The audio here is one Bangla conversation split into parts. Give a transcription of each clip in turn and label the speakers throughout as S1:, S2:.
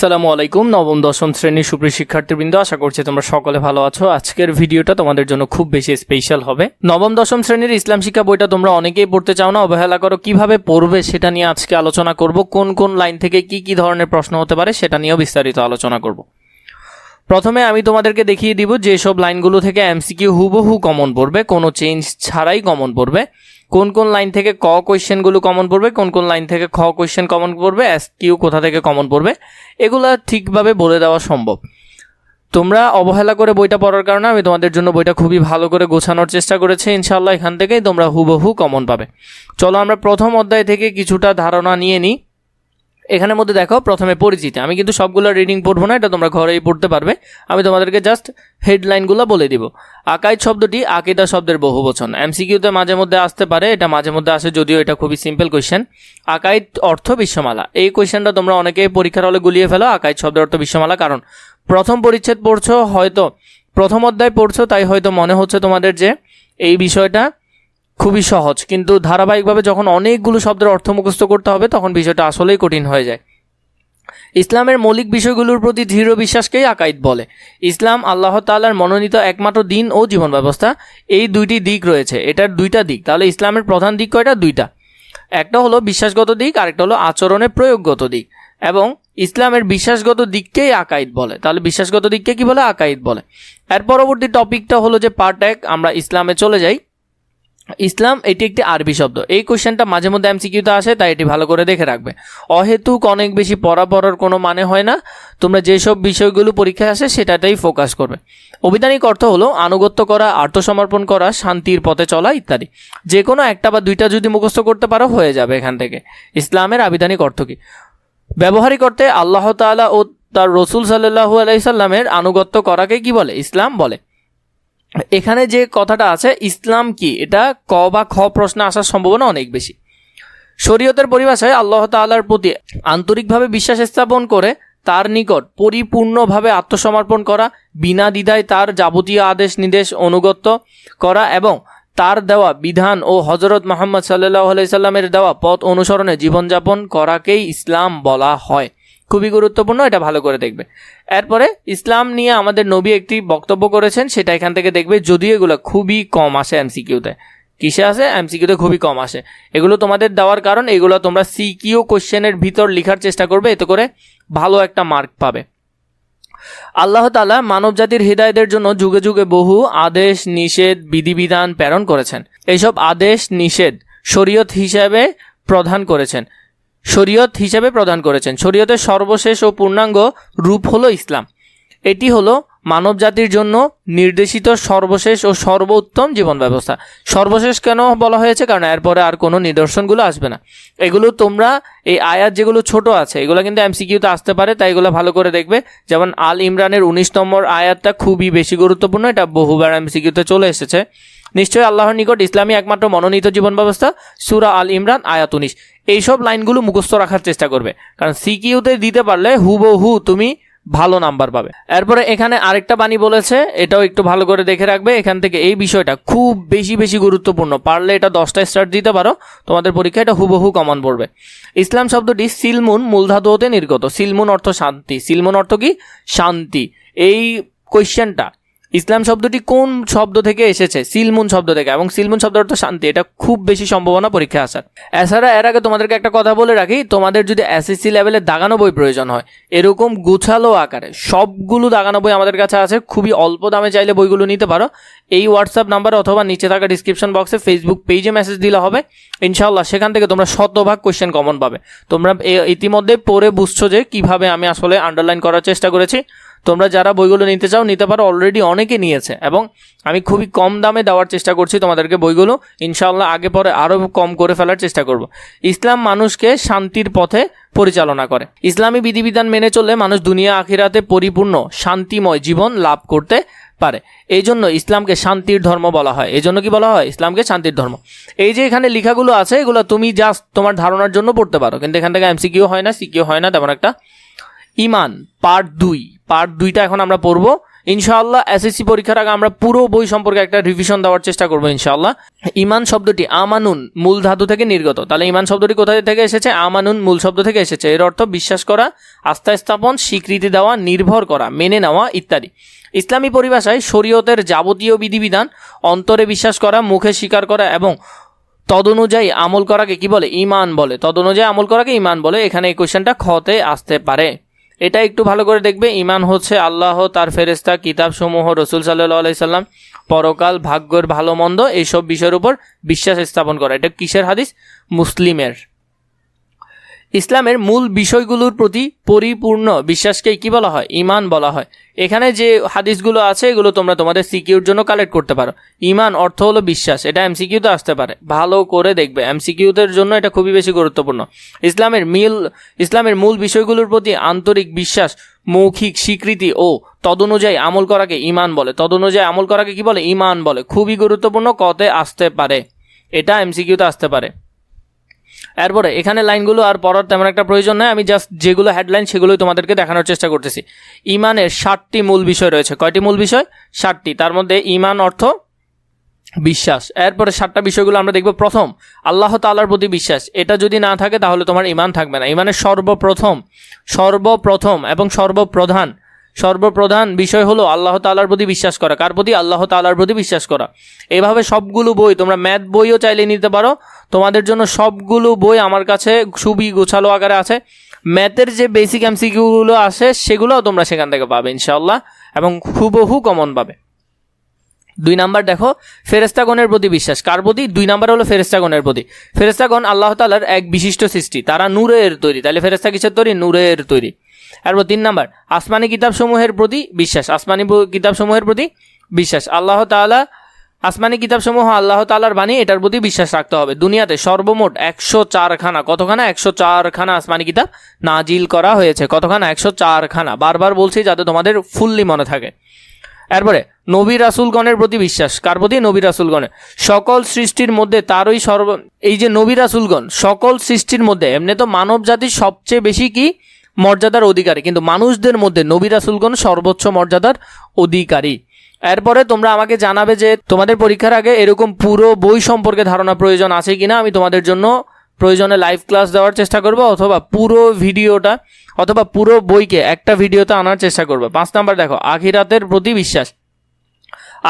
S1: সালামু আলাইকুম, নবম, দশম শ্রেণির সুপ্রিয় শিক্ষার্থীবৃন্দ, আশা করছি তোমরা সকলে ভালো আছো। আজকের ভিডিওটা তোমাদের জন্য খুব বেশি স্পেশাল হবে। নবম, দশম শ্রেণির ইসলাম শিক্ষা বইটা তোমরা অনেকেই পড়তে চাও না, অবহেলা করো, কীভাবে পড়বে সেটা নিয়ে আজকে আলোচনা করব, কোন কোন লাইন থেকে কি কি ধরনের প্রশ্ন হতে পারে সেটা নিয়েও বিস্তারিত আলোচনা করব। প্রথমে আমি তোমাদেরকে দেখিয়ে দিব যে সব লাইনগুলো থেকে এমসিকিউ হুবহু কমন পড়বে, কোনো চেঞ্জ ছাড়াই কমন পড়বে। কোন কোন লাইন থেকে ক কোয়েশ্চেনগুলো কমন পড়বে, কোন কোন লাইন থেকে খ কোয়েশ্চেন কমন পড়বে এস কিউ কোথা থেকে কমন পড়বে, এগুলো ঠিকভাবে বলে দেওয়া সম্ভব। তোমরা অবহেলা করে বইটা পড়ার কারণে আমি তোমাদের জন্য বইটা খুবই ভালো করে গোছানোর চেষ্টা করেছি ইনশাল্লাহ এখান থেকেই তোমরা হুবহু কমন পাবে। চলো আমরা প্রথম অধ্যায় থেকে কিছুটা ধারণা নিয়ে নিই। এখানের মধ্যে দেখো, প্রথমে পরিচিতি। আমি কিন্তু সবগুলো রিডিং পড়ব না, এটা তোমরা ঘরেই পড়তে পারবে। আমি তোমাদেরকে জাস্ট হেডলাইনগুলো বলে দিব। আকাইদ শব্দটি আকিদা শব্দের বহু বচন এমসিকিউতে মাঝে মধ্যে আসতে পারে, এটা মাঝে মধ্যে আসে, যদিও এটা খুবই সিম্পল কোয়েশ্চেন আকাইদ অর্থ বিশ্বমালা। এই কোয়েশ্চেনটা তোমরা অনেকে পরীক্ষার হলে গুলিয়ে ফেলো, আকাইদ শব্দের অর্থ বিশ্বমালা, কারণ প্রথম পরিচ্ছেদ পড়ছো, হয়তো প্রথম অধ্যায় পড়ছো, তাই হয়তো মনে হচ্ছে তোমাদের যে এই বিষয়টা খুবই সহজ। কিন্তু ধারাবাহিকভাবে যখন অনেকগুলো শব্দের অর্থ মুখস্থ করতে হবে, তখন বিষয়টা আসলেই কঠিন হয়ে যায়। ইসলামের মৌলিক বিষয়গুলোর প্রতি দৃঢ় বিশ্বাসকেই আকাইদ বলে। ইসলাম আল্লাহ তাল্লার মনোনীত একমাত্র দিন ও জীবন ব্যবস্থা। এই দুইটি দিক রয়েছে। এটার দুইটা দিক। তাহলে ইসলামের প্রধান দিক কয়টা? দুইটা। একটা হলো বিশ্বাসগত দিক, আরেকটা হলো আচরণের প্রয়োগগত দিক। এবং ইসলামের বিশ্বাসগত দিককেই আকাইদ বলে। তাহলে বিশ্বাসগত দিককে কি বলে? আকাইদ বলে। এর পরবর্তী টপিকটা হলো যে পার্ট এক, আমরা ইসলামে চলে যাই। ইসলাম, এটি একটি আরবি শব্দ। এই কোশ্চেনটা মাঝে মধ্যে এমসিকিউতে আসে, তাই এটি ভালো করে দেখে রাখবে। অহেতুক অনেক বেশি পড়া পড়ার কোনো মানে হয় না। তোমরা যেসব বিষয়গুলো পরীক্ষায় আসে, সেটাতেই ফোকাস করবে। অভিধানিক অর্থ হলো আনুগত্য করা, আত্মসমর্পণ করা, শান্তির পথে চলা ইত্যাদি। যে কোনো একটা বা দুইটা যদি মুখস্থ করতে পারো, হয়ে যাবে এখান থেকে। ইসলামের আবিধানিক অর্থ কী? ব্যবহারিক অর্থে আল্লাহ তাআলা ও তার রসুল সাল্লাহু আলাইসাল্লামের আনুগত্য করাকে কি বলে? ইসলাম বলে। এখানে যে কথাটা আছে, ইসলাম কি? এটা ক বা খ প্রশ্নে আসার সম্ভাবনা অনেক বেশি। শরীয়তের পরিভাষায় আল্লাহ তাআলার প্রতি আন্তরিকভাবে বিশ্বাস স্থাপন করে তার নিকট পরিপূর্ণভাবে আত্মসমর্পণ করা, বিনা দ্বিধায় তার যাবতীয় আদেশ নির্দেশ অনুগত্য করা এবং তার দেওয়া বিধান ও হজরত মোহাম্মদ সাল্লাহ আলাইসাল্লামের দেওয়া পথ অনুসরণে জীবনযাপন করাকেই ইসলাম বলা হয়। খুবই গুরুত্বপূর্ণ, এটা ভালো করে দেখবে। এরপরে ইসলাম নিয়ে আমাদের নবী একটি বক্তব্য করেছেন, সেটা এখান থেকে দেখবে, যদিও এগুলো খুবই কম আসে এমসিকিউতে কিসে আসে? এমসিকিউতে খুবই কম আসে। এগুলো তোমাদের দেওয়ার কারণ, এগুলো তোমরা সিকিউ কোশ্চেনের ভিতর লেখার চেষ্টা করবে, এতে করে ভালো একটা মার্ক পাবে। আল্লাহ তালা মানব জাতির হৃদয়দের জন্য যুগে যুগে বহু আদেশ, নিষেধ, বিধিবিধান প্রেরণ করেছেন। এইসব আদেশ, নিষেধ শরীয়ত হিসাবে প্রধান করেছেন। শরীয়ত হিসেবে প্রদান করেছেন। শরীয়তের সর্বশেষ ও পূর্ণাঙ্গ রূপ হলো ইসলাম। এটি হলো মানব জাতির জন্য নির্দেশিত সর্বশেষ ও সর্বোত্তম জীবন ব্যবস্থা সর্বশেষ কেন বলা হয়েছে? কারণ এরপরে আর কোনো নিদর্শনগুলো আসবে না। এগুলো তোমরা, এই আয়াত যেগুলো ছোট আছে, এগুলো কিন্তু এমসিকিউতে আসতে পারে, তাই এগুলো ভালো করে দেখবে। যেমন আল ইমরানের উনিশ নম্বর আয়াতটা খুবই বেশি গুরুত্বপূর্ণ, এটা বহুবার এমসিকিউতে চলে এসেছে। নিশ্চয়ই আল্লাহর নিকট ইসলামী একমাত্র মনোনীত জীবন ব্যবস্থা সুরা আল ইমরান, আয়াত উনিশ। এইসব লাইনগুলো মুখস্থ রাখার চেষ্টা করবে। কারণ সিকিউতে দিতে পারলে হুবহু তুমি ভালো নাম্বার পাবে। এরপরে এখানে আরেকটা বাণী বলেছে, এটাও একটু ভালো করে দেখে রাখবে, এখান থেকে এই বিষয়টা খুব বেশি বেশি গুরুত্বপূর্ণ। পারলে এটা দশটা স্টার দিতে পারো, তোমাদের পরীক্ষা এটা হুবহু কমন পড়বে। ইসলাম শব্দটি সিলমুন মূলধাতু হতে নির্গত। সিলমুন অর্থ শান্তি, সিলমুন অর্থ কি? শান্তি। এই কোয়েশ্চেনটা ইসলাম শব্দটি কোন শব্দ থেকে এসেছে? সিলমুন শব্দ থেকে। এবং সিলমুন শব্দ অর্থ শান্তি। এটা খুব বেশি সম্ভাবনা পরীক্ষা আসার। এছাড়া এর আগে তোমাদেরকে একটা কথা বলে রাখি, তোমাদের যদি এসএসসি লেভেলে দাগানো বই প্রয়োজন হয়, এরকম গুছালো আকারে সবগুলো দাগানো বই আমাদের কাছে আছে, খুবই অল্প দামে চাইলে বইগুলো নিতে পারো। এই হোয়াটসঅ্যাপ নাম্বার অথবা নিচে থাকা ডিসক্রিপশন বক্সে ফেসবুক পেজে মেসেজ দিলে হবে। ইনশাল্লাহ সেখান থেকে তোমরা শতভাগ কোয়েশ্চেন কমন পাবে। তোমরা ইতিমধ্যে পড়ে বুঝছ যে কীভাবে আমি আসলে আন্ডারলাইন করার চেষ্টা করেছি। তোমরা যারা বইগুলো নিতে চাও, নিতে পারো অলরেডি অনেকে নিয়েছে। এবং আমি খুবই কম দামে দেওয়ার চেষ্টা করছি তোমাদেরকে বইগুলো। ইনশাল্লাহ আগে পরে আরও কম করে ফেলার চেষ্টা করব। ইসলাম মানুষকে শান্তির পথে পরিচালনা করে। ইসলামী বিধিবিধান মেনে চললে মানুষ দুনিয়া আখিরাতে পরিপূর্ণ, শান্তিময় জীবন লাভ করতে পারে। এই জন্য ইসলামকে শান্তির ধর্ম বলা হয়। এই জন্য কি বলা হয়? ইসলামকে শান্তির ধর্ম। এই যে এখানে লেখাগুলো আছে, এগুলো তুমি জাস্ট তোমার ধারণার জন্য পড়তে পারো। কিন্তু এখান থেকে এমসিকিউ হয় না সিকিউ হয় না, তেমন একটা। ইমান পার্ট দুই। পার্ট দুইটা এখন আমরা পড়ব। ইনশাআল্লাহ এসএসসি পরীক্ষার আগে আমরা পুরো বই সম্পর্কে একটা রিভিশন দেওয়ার চেষ্টা করব ইনশাআল্লাহ। ইমান শব্দটি আমানুন মূল ধাতু থেকে নির্গত। তাহলে ইমান শব্দটি কোথায় থেকে এসেছে? আমানুন মূল শব্দ থেকে এসেছে। এর অর্থ বিশ্বাস করা, আস্থা স্থাপন, স্বীকৃতি দেওয়া, নির্ভর করা, মেনে নেওয়া ইত্যাদি। ইসলামী পরিভাষায় শরীয়তের যাবতীয় বিধিবিধান, অন্তরে বিশ্বাস করা, মুখে স্বীকার করা এবং তদনুযায়ী আমল করাকে কি বলে? ইমান বলে। তদনুযায়ী আমল করাকে ইমান বলে। এখানে এই কোয়েশ্চেনটা খতে আসতে পারে। এটা একটু ভালো করে দেখবে। ইমান হচ্ছে আল্লাহ, তার ফেরেস্তা কিতাবসমূহ, রসুল সাল্লাহ পরকাল, ভাগ্যর ভালো মন্দ, এইসব বিষয়ের উপর বিশ্বাস স্থাপন করা। এটা কিসের হাদিস? মুসলিমের। ইসলামের মূল বিষয়গুলোর প্রতি পরিপূর্ণ বিশ্বাসকে কি বলা হয়? ইমান বলা হয়। এখানে যে হাদিসগুলো আছে, এগুলো তোমরা তোমাদের সিকিউর জন্য কালেক্ট করতে পারো। ইমান অর্থ হলো বিশ্বাস। এটা এমসিকিউতে আসতে পারে। ভালো করে দেখবে। এমসিকিউদের জন্য এটা খুবই বেশি গুরুত্বপূর্ণ। ইসলামের মিল, ইসলামের মূল বিষয়গুলোর প্রতি আন্তরিক বিশ্বাস, মৌখিক স্বীকৃতি ও তদনুযায়ী আমল করাকে ইমান বলে। তদনুযায়ী আমল করাকে কি বলে? ইমান বলে। খুবই গুরুত্বপূর্ণ কতে আসতে পারে। এটা এমসিকিউতে আসতে পারে। এরপরে এখানে লাইনগুলো আর পড়ার তেমন একটা প্রয়োজন নয় আমি জাস্ট যেগুলো হেডলাইন সেগুলোই তোমাদেরকে দেখানোর চেষ্টা করতেছি। ইমানের ষাটটি মূল বিষয় রয়েছে। কয়টি মূল বিষয়? ষাটটি তার মধ্যে ইমান অর্থ বিশ্বাস। এরপরে সাতটা বিষয়গুলো আমরা দেখব। প্রথম, আল্লাহ তাআলার প্রতি বিশ্বাস। এটা যদি না থাকে তাহলে তোমার ইমান থাকবে না। ইমানের সর্বপ্রথম সর্বপ্রথম এবং সর্বপ্রধান সর্বপ্রধান বিষয় হলো আল্লাহ তাআলার প্রতি বিশ্বাস করা। কার প্রতি? আল্লাহ তাআলার প্রতি বিশ্বাস করা। এভাবে সবগুলো বই, তোমরা ম্যাথ বইও চাইলে নিতে পারো। তোমাদের জন্য সবগুলো বই আমার কাছে খুবই গোছালো আকারে আছে। ম্যাথের যে বেসিক এমসিকিউগুলো আসে সেগুলোও তোমরা সেখান থেকে পাবে ইনশাআল্লাহ, এবং হুবহু কমন পাবে। দুই নাম্বার দেখো ফেরেস্তাগণের প্রতি বিশ্বাস। কার প্রতি? দুই নাম্বার হলো ফেরেস্তাগণের প্রতি। ফেরেস্তাগণ আল্লাহ তালার এক বিশিষ্ট সৃষ্টি। তারা নূরের তৈরি। তাহলে ফেরেস্তা কিসের তৈরি? নূরের তৈরি। এরপর তিন নাম্বার, আসমানি কিতাবসমূহের প্রতি বিশ্বাস। আসমানি কিতাবসমূহের প্রতি বিশ্বাস। আল্লাহ তাআলা, আসমানি কিতাবসমূহ আল্লাহ তালার বাণী, এটার প্রতি বিশ্বাস রাখতে হবে। দুনিয়াতে সর্বমোট একশো চারখানা, কতখানা? একশো চারখানা আসমানি কিতাব নাজিল করা হয়েছে। কতখানা? একশো চারখানা। বারবার বলছি যাতে তোমাদের ফুললি মনে থাকে। এরপরে, নবী রাসুলগণের প্রতি বিশ্বাস। কার প্রতি? নবী রাসুলগণের। সকল সৃষ্টির মধ্যে তারই সর্ব এই যে নবী রাসুলগণ, সকল সৃষ্টির মধ্যে, এমনি তো মানব জাতির সবচেয়ে বেশি কি? মর্যাদার অধিকারী, কিন্তু মানুষদের মধ্যে নবী রাসুলগণ সর্বোচ্চ মর্যাদার অধিকারী। এরপরে তোমরা আমাকে জানাবে যে তোমাদের পরীক্ষার আগে এরকম পুরো বই সম্পর্কে ধারণা প্রয়োজন আছে কিনা, আমি তোমাদের জন্য প্রয়োজনে লাইভ ক্লাস দেওয়ার চেষ্টা করব, অথবা পুরো ভিডিওটা, অথবা পুরো বইকে একটা ভিডিওতে আনার চেষ্টা করব। পাঁচ নাম্বার দেখো, আখিরাতের প্রতি বিশ্বাস।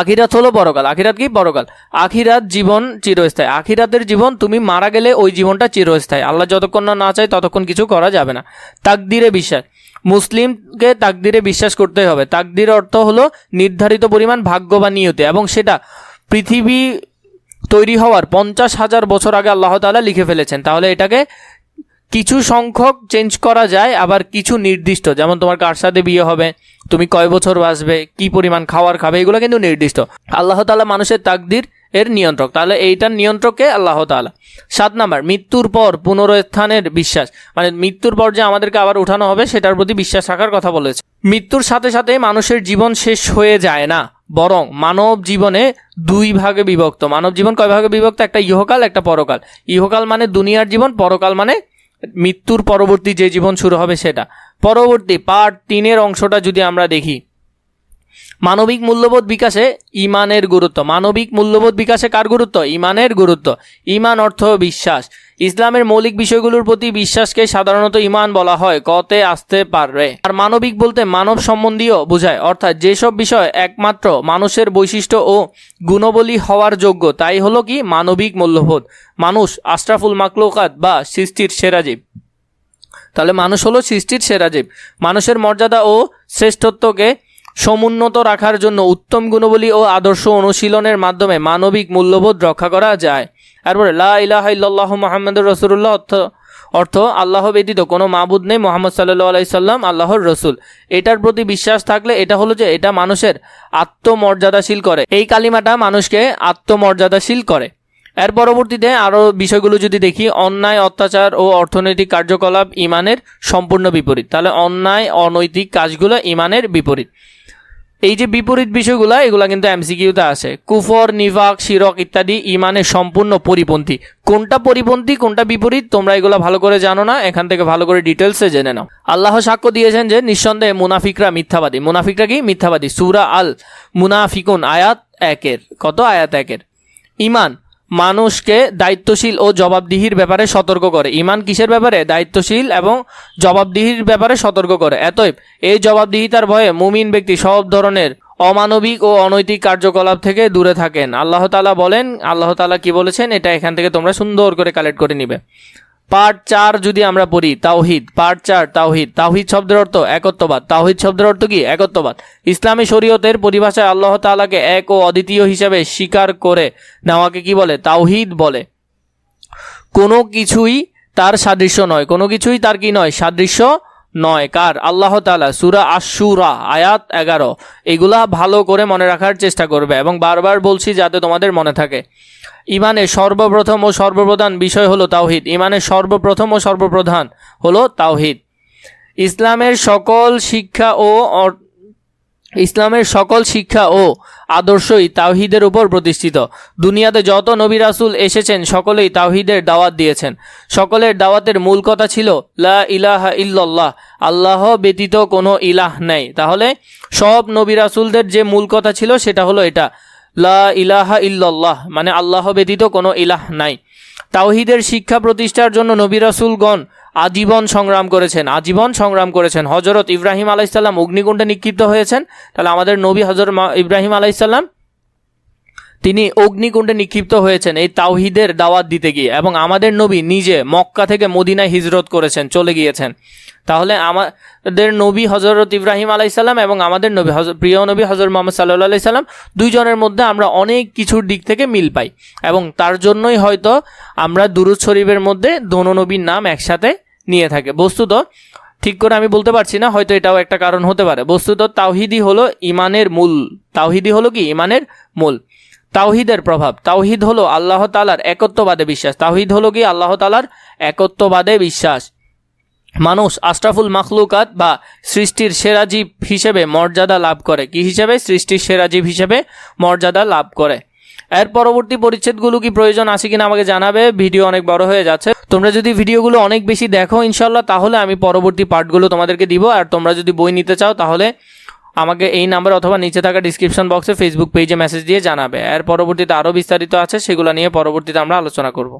S1: আখিরাত হলো বড়কাল আখিরাত কি? বড়কাল আখিরাত জীবন চিরস্থায়ী। আখিরাতের জীবন তুমি মারা গেলে ওই জীবনটা চিরস্থায়ী। আল্লাহ যতক্ষণ না না চায় ততক্ষণ কিছু করা যাবে না। তাকদিরে বিশ্বাস। মুসলিমকে তাকদিরে বিশ্বাস করতে হবে। তাকদির অর্থ হলো নির্ধারিত পরিমাণ ভাগ্য বা নিয়তি এবং সেটা পৃথিবী তৈরি হওয়ার পঞ্চাশ হাজার বছর আগে আল্লাহ তাআলা লিখে ফেলেছেন। তাহলে এটাকে কিছু সংখ্যক চেঞ্জ করা যায়, আবার কিছু নির্দিষ্ট। যেমন তোমার কার সাথে বিয়ে হবে, তুমি কয় বছর বাঁচবে, কি পরিমাণ খাওয়ার খাবে, এগুলো কিন্তু নির্দিষ্ট। আল্লাহ তালা মানুষের তাকদির এর নিয়ন্ত্রক। তাহলে এইটার নিয়ন্ত্রককে আল্লাহ তাআলা। সাত নাম্বার, মৃত্যুর পর পুনরুত্থানের বিশ্বাস। মানে মৃত্যুর পর যে আমাদেরকে আবার উঠানো হবে, সেটার প্রতি বিশ্বাস রাখার কথা বলেছে। মৃত্যুর সাথে সাথে মানুষের জীবন শেষ হয়ে যায় না, বরং মানব জীবনে দুই ভাগে বিভক্ত। মানব জীবন কয় ভাগে বিভক্ত? একটা ইহকাল, একটা পরকাল। ইহকাল মানে দুনিয়ার জীবন, পরকাল মানে মৃত্যুর পরবর্তী যে জীবন শুরু হবে সেটা। পরবর্তী পার্ট তিনের অংশটা যদি আমরা দেখি। মানবিক মূল্যবোধ বিকাশে ইমানের গুরুত্ব। মানবিক মূল্যবোধ বিকাশে কার গুরুত্ব? ইমানের গুরুত্ব। ইমান অর্থ বিশ্বাস। ইসলামের মৌলিক বিষয়গুলোর প্রতি বিশ্বাসকে সাধারণত ইমান বলা হয় কতে আসতে পারবে আর মানবিক বলতে মানব সম্বন্ধীয় বোঝায়, অর্থাৎ যেসব বিষয় একমাত্র মানুষের বৈশিষ্ট্য ও গুণবলী হওয়ার যোগ্য, তাই হলো কি মানবিক মূল্যবোধ। মানুষ আশরাফুল মাকলুকাত বা সৃষ্টির সেরা জীব। তাহলে মানুষ হলো সৃষ্টির সেরা জীব। মানুষের মর্যাদা ও শ্রেষ্ঠত্বকে সমুন্নত রাখার জন্য উত্তম গুণবলী ও আদর্শ অনুশীলনের মাধ্যমে মানবিক মূল্যবোধ রক্ষা করা যায়। তারপরে লা ইলাহা ইল্লাল্লাহ মুহাম্মাদুর রাসূলুল্লাহ অর্থ অর্থ আল্লাহ ব্যতীত কোনো মাবুদ নেই মোহাম্মদ সাল্লাহ আলাই সাল্লাম, আল্লাহর রসুল। এটার প্রতি বিশ্বাস থাকলে এটা হলো যে এটা মানুষের আত্মমর্যাদাশীল করে। এই কালিমাটা মানুষকে আত্মমর্যাদাশীল করে। এর পরবর্তীতে আরও বিষয়গুলো যদি দেখি, অন্যায়, অত্যাচার ও অর্থনৈতিক কার্যকলাপ ইমানের সম্পূর্ণ বিপরীত। তাহলে অন্যায়, অনৈতিক কাজগুলো ইমানের বিপরীত। এই যে বিপরীত বিষয়গুলো, এগুলো কিন্তু এমসিকিউতে আসে কুফর নিভাক শিরক ইত্যাদি ইমানের সম্পূর্ণ পরিপন্থী। কোনটা পরিপন্থী, কোনটা বিপরীত, তোমরা এগুলো ভালো করে জানো না, এখান থেকে ভালো করে ডিটেলসে জেনে নাও। আল্লাহ সাক্ষ্য দিয়েছেন যে, নিঃসন্দেহে মুনাফিকরা মিথ্যাবাদী। মুনাফিকরা কি? মিথ্যাবাদী। সুরা আল মুনাফিকুন আয়াত একের। কত? আয়াত একের। ইমান মানুষকে দায়িত্বশীল ও জবাবদিহির ব্যাপারে সতর্ক করে। ইমান কিসের ব্যাপারে? দায়িত্বশীল এবং জবাবদিহির ব্যাপারে সতর্ক করে। এতএব, এই জবাবদিহিতার ভয়ে মুমিন ব্যক্তি সব ধরনের অমানবিক ও অনৈতিক কার্যকলাপ থেকে দূরে থাকেন। আল্লাহ তালা বলেন, আল্লাহ তালা কি বলেছেন? এটা এখান থেকে তোমরা সুন্দর করে কালেক্ট করে নিবে। পার্ট চার যদি আমরা পড়ি, তাওহিদ পার্ট চার, তাওহিদ। তাওহিদ শব্দের অর্থ একত্ববাদ। তাওহিদ শব্দের অর্থ কি? একত্ববাদ। ইসলামী শরীয়তের পরিভাষায় আল্লাহ তালাকে এক ও অদ্বিতীয় হিসাবে স্বীকার করে নেওয়াকে কি বলে? তাওহিদ বলে। কোনো কিছুই তার সাদৃশ্য নয়। কোনো কিছুই তার কি নয়? সাদৃশ্য নয়। কার? আল্লাহ তালা সুরা আশুরা আয়াত এগারো। এগুলা ভালো করে মনে রাখার চেষ্টা করবে এবং বারবার বলছি যাতে তোমাদের মনে থাকে। ইমানের সর্বপ্রথম ও সর্বপ্রধান বিষয় হলো তাওহিদ। ইমানের সর্বপ্রথম ও সর্বপ্রধান হলো তাওহিদ। ইসলামের সকল শিক্ষা ও ইসলামের সকল শিক্ষা ও আদর্শই তাওহিদের উপর প্রতিষ্ঠিত। দুনিয়াতে যত নবী রাসূল এসেছেন, সকলেই তাওহিদের দাওয়াত দিয়েছেন। সকলের দাওয়াতের মূল কথা ছিল, লা ইলাহা ইল্লাল্লাহ আল্লাহ ব্যতীত কোনো ইলাহ নেই। তাহলে সব নবী রাসূলদের যে মূল কথা ছিল, সেটা হলো এটা, লা ইলাহা ইল্লাল্লাহ মানে আল্লাহ ব্যতীত কোনো ইলাহ নাই। তাওহিদের শিক্ষা প্রতিষ্ঠার জন্য নবী রাসুলগণ আজীবন সংগ্রাম করেছেন, আজীবন সংগ্রাম করেছেন। হজরত ইব্রাহিম আলাইসাল্লাম অগ্নিকুণ্ডে নিক্ষিপ্ত হয়েছেন। তাহলে আমাদের নবী হজরত ইব্রাহিম আলাইসাল্লাম তিনি অগ্নিকুণ্ডে নিক্ষিপ্ত হয়েছেন এই তাওহিদের দাওয়াত দিতে গিয়ে এবং আমাদের নবী নিজে মক্কা থেকে মদিনায় হিজরত করেছেন, চলে গিয়েছেন। তাহলে আমাদের নবী হজরত ইব্রাহিম আলাইসাল্লাম এবং আমাদের নবী প্রিয় নবী হজরত মোহাম্মদ সাল্লাহ আলাইসাল্লাম দুইজনের মধ্যে আমরা অনেক কিছুর দিক থেকে মিল পাই এবং তার জন্যই হয়তো আমরা দুরুদ শরীফের মধ্যে দোনো নবীর নাম একসাথে নিয়ে থাকে। বস্তুত ঠিক করে আমি বলতে পারছি না, হয়তো এটাও একটা কারণ হতে পারে। বস্তুত তাওহিদি হলো ইমানের মূল তাওহিদি হলো কি? ইমানের মূল। তাওহিদের প্রভাব। তাওহিদ হলো আল্লাহ তালার একত্ববাদে বিশ্বাস। তাওহিদ হলো কি আল্লাহ তালার একত্ববাদে বিশ্বাস। মানুষ আশরাফুল মাখলুকাত বা সৃষ্টির সেরা জীব হিসেবে মর্যাদা লাভ করে। কি হিসেবে? সৃষ্টির সেরা জীব হিসেবে মর্যাদা লাভ করে। এর পরবর্তী পরিচ্ছেদগুলো কি প্রয়োজন আছে কিনা আমাকে জানাবে। ভিডিও অনেক বড় হয়ে যাচ্ছে। তোমরা যদি ভিডিওগুলো অনেক বেশি দেখো ইনশাল্লাহ তাহলে আমি পরবর্তী পার্টগুলো তোমাদেরকে দিব। আর তোমরা যদি বই নিতে চাও, তাহলে আমাকে এই নাম্বার অথবা নিচে থাকা ডিসক্রিপশন বক্সে ফেসবুক পেজে মেসেজ দিয়ে জানাবে। এর পরবর্তীতে আরও বিস্তারিত আছে, সেগুলো নিয়ে পরবর্তীতে আমরা আলোচনা করব।